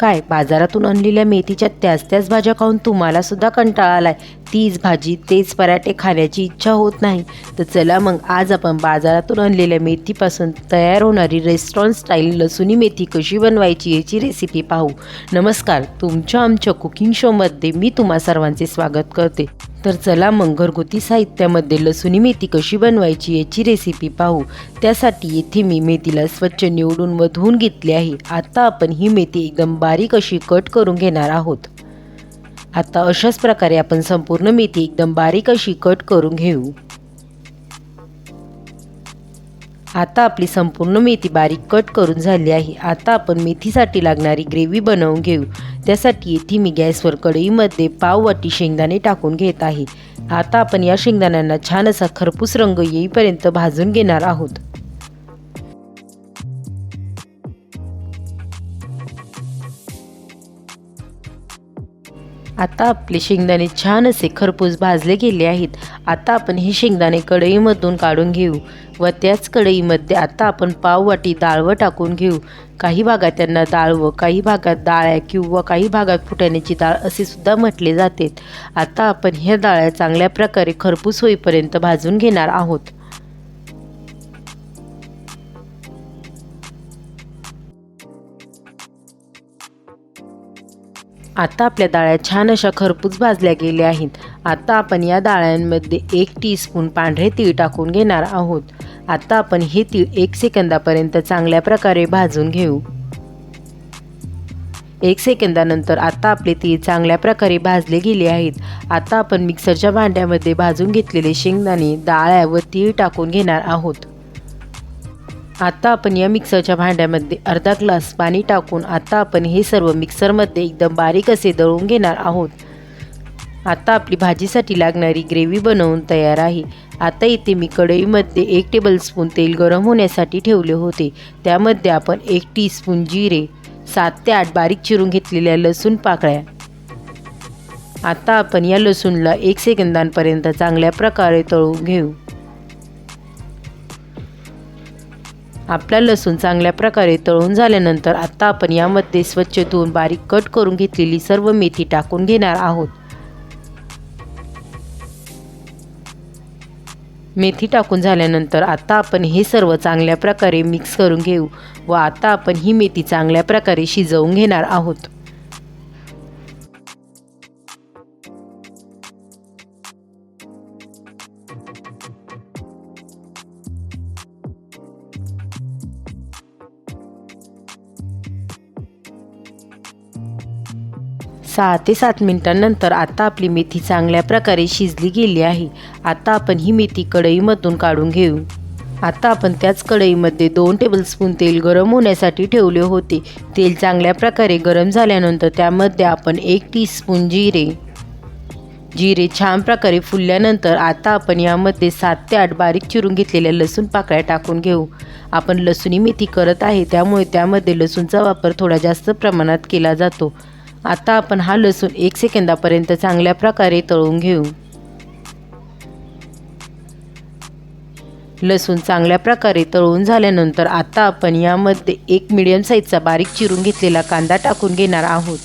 काय बाजारातून आणलेल्या मेथीच्या त्याच त्याच भाज्या खाऊन तुम्हाला सुद्धा कंटाळा आलाय. तीच भाजी तेच पराठे खाण्याची इच्छा होत नाही. तर चला मग आज आपण बाजारातून आणलेल्या मेथीपासून तयार होणारी रेस्टॉरंट स्टाईल लसुणी मेथी कशी बनवायची याची रेसिपी पाहू. नमस्कार तुमच्या आमच्या कुकिंग शोमध्ये मी तुम्हा सर्वांचे स्वागत करते. तर चला मग घरगुती साहित्यामध्ये लसुणी मेथी कशी बनवायची याची रेसिपी पाहू. त्यासाठी येथे मी मेथीला स्वच्छ निवडून व धुवून घेतली आहे. आता आपण ही मेथी एकदम बारीक अशी कट करून घेणार आहोत. आता अशाच प्रकारे आपण संपूर्ण मेथी एकदम बारीक अशी कट करून घेऊ. आता आपली संपूर्ण मेथी बारीक कट करून झाली आहे. आता आपण मेथीसाठी लागणारी ग्रेव्ही बनवून घेऊ. त्यासाठी येथे मी गॅसवर कढईमध्ये पाव वाटी शेंगदाणे टाकून घेत आहे. आता आपण या शेंगदाण्यांना छान असा खरपूस रंग येईपर्यंत भाजून घेणार आहोत. आता आपले शेंगदाणे छान असे खरपूस भाजले गेले आहेत. आता आपण हे शेंगदाणे कढईमधून काढून घेऊ व त्याच कढईमध्ये आता आपण पाव वाटी डाळवं टाकून घेऊ. काही भागात त्यांना डाळ व काही भागात डाळ्या किंवा काही भागात फुटाण्याची डाळ असे सुद्धा म्हटले जाते. आता आपण ह्या डाळ्या चांगल्या प्रकारे खरपूस होईपर्यंत भाजून घेणार आहोत. आता आपल्या डाळ्या छान अशा खरपूस भाजल्या गेल्या आहेत. आता आपण या डाळ्यांमध्ये एक टीस्पून पांढरे तीळ टाकून घेणार आहोत. आता आपण हे तीळ एक सेकंदापर्यंत चांगल्या प्रकारे भाजून घेऊ. एक सेकंदानंतर आता आपले तीळ चांगल्या प्रकारे भाजले गेले आहेत. आता आपण मिक्सरच्या भांड्यामध्ये भाजून घेतलेले शेंगदाणे डाळ्या व तीळ टाकून घेणार आहोत. आता आपण या मिक्सरच्या भांड्यामध्ये अर्धा ग्लास पाणी टाकून आता आपण हे सर्व मिक्सरमध्ये एकदम बारीक असे दळून घेणार आहोत. आता आपली भाजीसाठी लागणारी ग्रेव्ही बनवून तयार आहे. आता इथे मी कढईमध्ये एक टेबलस्पून तेल गरम होण्यासाठी ठेवले होते. त्यामध्ये आपण एक टीस्पून जिरे सात ते आठ बारीक चिरून घेतलेल्या लसूण पाकळ्या. आता आपण या लसूणला एक सेकंदांपर्यंत चांगल्या प्रकारे तळून घेऊ. आपला लसूण चांगल्या प्रकारे तळून झाल्यानंतर आता आपण यामध्ये स्वच्छ धुवून बारीक कट करून घेतलेली सर्व मेथी टाकून घेणार आहोत. मेथी टाकून झाल्यानंतर आता आपण हे सर्व चांगल्या प्रकारे मिक्स करून घेऊ व आता आपण ही मेथी चांगल्या प्रकारे शिजवून घेणार आहोत. सहा ते सात मिनिटांनंतर आता आपली मेथी चांगल्या प्रकारे शिजली गेली आहे. आता आपण ही मेथी कढईमधून काढून घेऊ. आता आपण त्याच कढईमध्ये दोन टेबलस्पून तेल गरम होण्यासाठी ठेवले होते. तेल चांगल्या प्रकारे गरम झाल्यानंतर त्यामध्ये आपण एक टीस्पून जिरे. जिरे छान प्रकारे फुलल्यानंतर आता आपण यामध्ये सात ते आठ बारीक चिरून घेतलेल्या लसूण पाकळ्या टाकून घेऊ. आपण लसूणी मेथी करत आहे त्यामुळे त्यामध्ये लसूणचा वापर थोडा जास्त प्रमाणात केला जातो. आता आपण हा लसूण एक सेकंदापर्यंत चांगल्या प्रकारे तळून घेऊ. लसूण चांगल्या प्रकारे तळून झाल्यानंतर आता आपण यामध्ये एक मिडियम साईजचा बारीक चिरून घेतलेला कांदा टाकून घेणार आहोत.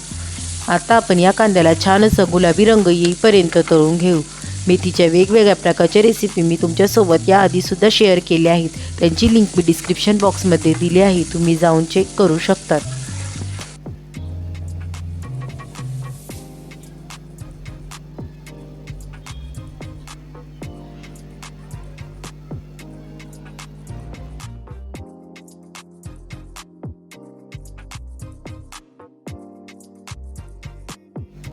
आता आपण या कांद्याला छान असं गुलाबी रंग येईपर्यंत तळून घेऊ. मेथीच्या वेगवेगळ्या प्रकारच्या रेसिपी मी तुमच्यासोबत याआधीसुद्धा शेअर केल्या आहेत. त्यांची लिंक मी डिस्क्रिप्शन बॉक्समध्ये दिली आहे. तुम्ही जाऊन चेक करू शकतात.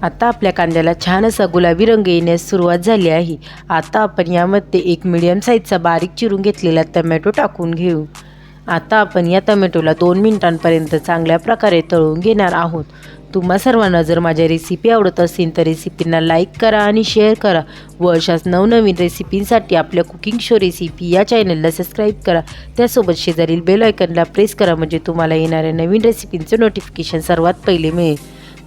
आता आपल्या कांद्याला छान असा गुलाबी रंग येण्यास सुरुवात झाली आहे. आता आपण यामध्ये एक मिडियम साईजचा बारीक चिरून घेतलेला टमॅटो टाकून घेऊ. आता आपण या टमॅटोला दोन मिनिटांपर्यंत चांगल्या प्रकारे तळून घेणार आहोत. तुम्हा सर्वांना जर माझ्या रेसिपी आवडत असेल तर रेसिपींना लाईक करा आणि शेअर करा. व अशाच नवनवीन रेसिपींसाठी आपल्या कुकिंग शो रेसिपी या चॅनलला सबस्क्राईब करा. त्यासोबत शेजारील बेल आयकनला प्रेस करा म्हणजे तुम्हाला येणाऱ्या नवीन रेसिपींचं नोटिफिकेशन सर्वात पहिले मिळेल.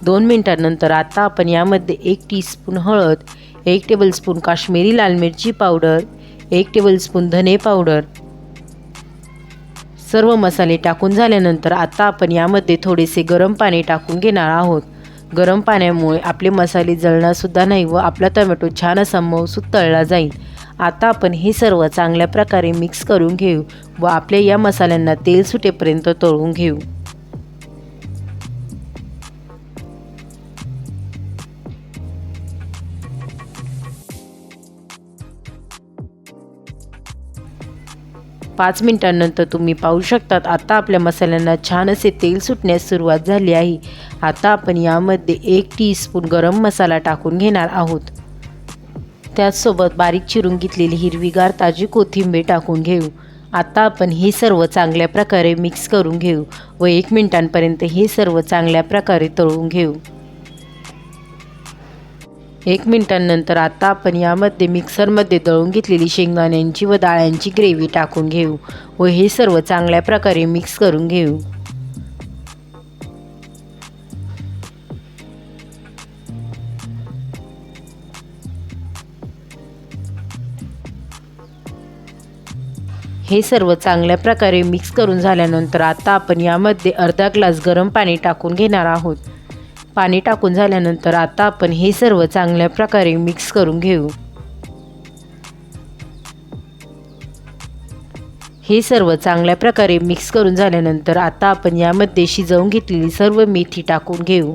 दोन मिनटांनंतर आता आपण यामध्ये एक टीस्पून हळद एक टेबलस्पून काश्मीरी लाल मिरची पावडर एक टेबलस्पून धने पावडर सर्व मसाले टाकून झाल्यानंतर आता आपण यामध्ये थोडेसे गरम पाणी टाकून घेणार आहोत. गरम पाण्यामुळे आपले मसाले जळणारसुद्धा नाही व आपला टोमॅटो छान असा मऊसूद तळला जाईल. आता आपण हे सर्व चांगल्या प्रकारे मिक्स करून घेऊ व आपल्या या मसाल्यांना तेल सुटेपर्यंत तळून घेऊ. पाच मिनिटांनंतर तुम्ही पाहू शकतात. आता आपल्या मसाल्यांना छान असे तेल सुटण्यास सुरुवात झाली आहे. आता आपण यामध्ये एक टीस्पून गरम मसाला टाकून घेणार आहोत. त्याचसोबत बारीक चिरून घेतलेली हिरवीगार ताजी कोथिंबीर टाकून घेऊ. आता आपण हे सर्व चांगल्या प्रकारे मिक्स करून घेऊ व एक मिनिटांपर्यंत हे सर्व चांगल्या प्रकारे तळून घेऊ. एक मिनिटांनंतर आता आपण यामध्ये मिक्सरमध्ये दळून घेतलेली शेंगदाण्यांची व डाळ्यांची ग्रेव्ही टाकून घेऊ व हे सर्व चांगल्या प्रकारे मिक्स करून घेऊ. हे सर्व चांगल्या प्रकारे मिक्स करून झाल्यानंतर आता आपण यामध्ये अर्धा ग्लास गरम पाणी टाकून घेणार आहोत. पाणी टाकून झाल्यानंतर आता आपण हे सर्व चांगल्या प्रकारे मिक्स करून घेऊ. हे सर्व चांगल्या प्रकारे मिक्स करून झाल्यानंतर आता आपण यामध्ये शिजवून घेतलेली सर्व मेथी टाकून घेऊ.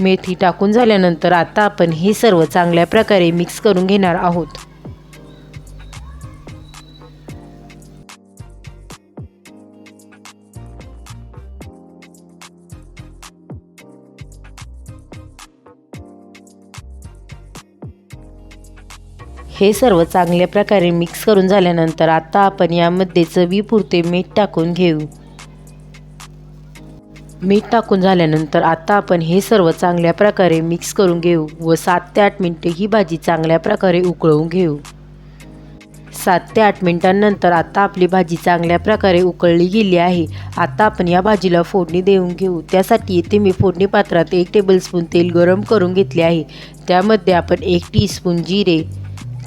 मेथी टाकून झाल्यानंतर आता आपण हे सर्व चांगल्या प्रकारे मिक्स करून घेणार आहोत. हे सर्व चांगल्या प्रकारे मिक्स करून झाल्यानंतर आता आपण यामध्ये चवीपुरते मीठ टाकून घेऊ. मीठ टाकून झाल्यानंतर आता आपण हे सर्व चांगल्या प्रकारे मिक्स करून घेऊ व सात ते आठ मिनटे ही भाजी चांगल्या प्रकारे उकळवून घेऊ. सात ते आठ मिनिटांनंतर आता आपली भाजी चांगल्या प्रकारे उकळली गेली आहे. आता आपण या भाजीला फोडणी देऊन घेऊ. त्यासाठी येथे मी फोडणी पात्रात एक टेबलस्पून तेल गरम करून घेतले आहे. त्यामध्ये आपण एक टीस्पून जिरे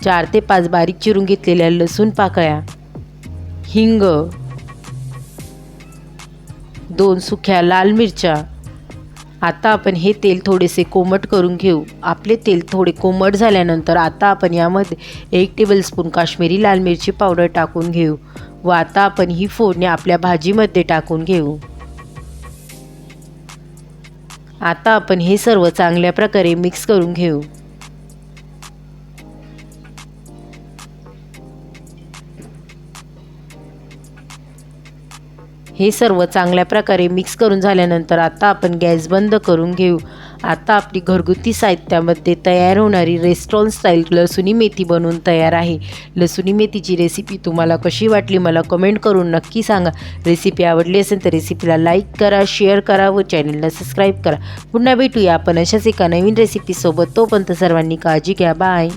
चार ते पाच बारीक चिरून घेतलेल्या लसूण पाकळ्या हिंग दोन सुख्या लाल मिरच्या. आता आपण हे तेल थोडेसे कोमट करून घेऊ. आपले तेल थोडे कोमट झाल्यानंतर आता आपण यामध्ये एक टेबलस्पून काश्मीरी लाल मिरची पावडर टाकून घेऊ व आता आपण ही फोडणी आपल्या भाजीमध्ये टाकून घेऊ. आता आपण हे सर्व चांगल्या प्रकारे मिक्स करून घेऊ. हे सर्व चांगल्या प्रकारे मिक्स करून झाल्यानंतर आता आपण गॅस बंद करून घेऊ. आता आपली घरगुती साहित्यामध्ये तयार होणारी रेस्टॉरंट स्टाईल लसुणी मेथी बनवून तयार आहे. लसुणी मेथीची रेसिपी तुम्हाला कशी वाटली मला कमेंट करून नक्की सांगा. रेसिपी आवडली असेल तर रेसिपीला लाईक करा शेअर करा व चॅनलला सबस्क्राईब करा. पुन्हा भेटूया आपण अशाच एका नवीन रेसिपीसोबत तोपर्यंत सर्वांनी काळजी घ्या. बाय